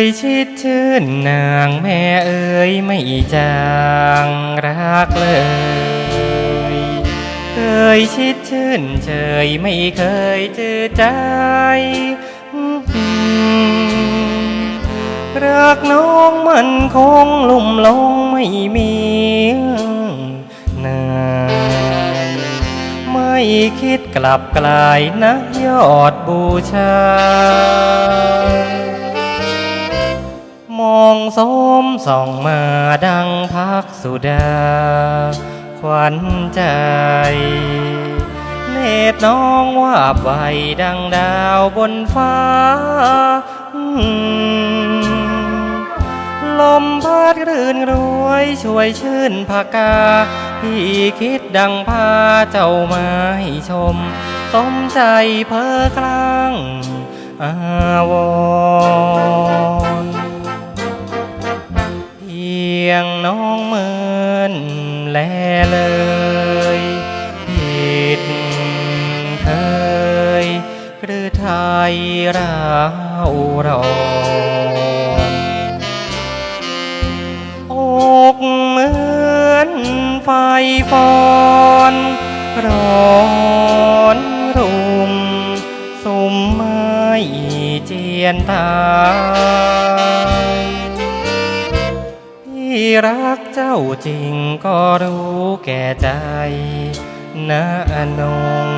เคยชิดชื่นนางแม่เอ๋ยไม่จางรักเลยเคยชิดชื่นเฉยไม่เคยจือใจรักน้องมันคงลุ่มหลงไม่มีนายไม่คิดกลับกลายนะยอดบูชา องสมส่องมาดังพักสุดา ขวัญใจ เนตรน้องว่าบไวดังดาวบนฟ้า ลมพัดรื่นรวยช่วยชื่นภากา พี่คิดดังพาเจ้ามาให้ชม สมใจเพอครั้งอาวร ยงน้องเหมือนแลเลยผิดเคยหรือไทยเรารอนอกเหมือนไฟฟอนร้อนรุมสุมไม่เจียนตา ยพี่รักเจ้าจริงก็รู้แก่ใจนะอนง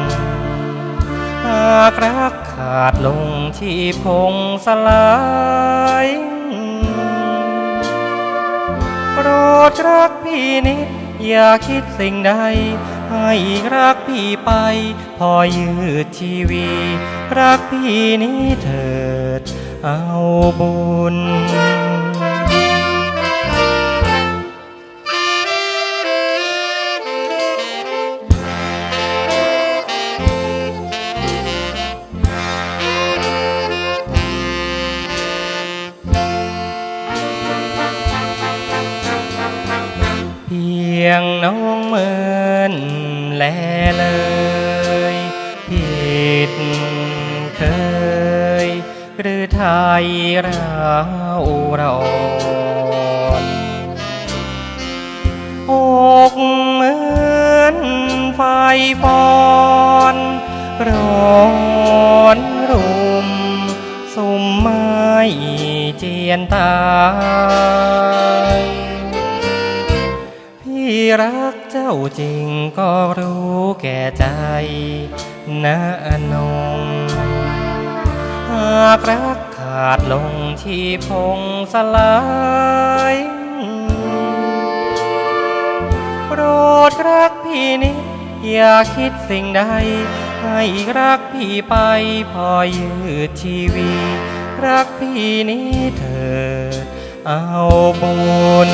หากรักขาดลงที่พงสลายโปรดรักพี่นิดอย่าคิดสิ่งใด ให้รักพี่ไป พอยืดชีวี รักพี่นี้เถิดเอาบุญ งน้องเหมือนแลเลยผิดเคย หรือไทยเราร้อนอกเหมือนไฟฟอนร้อนรุม สุมไม่เจียนตา พี่รักเจ้าจริงก็รู้แก่ใจนะอนงหากรักขาดลงที่พงสลายโปรดรักพี่นิดอย่าคิดสิ่งใด ให้รักพี่ไปพอยืดชีวีรักพี่นี้เถิดเอาบุญ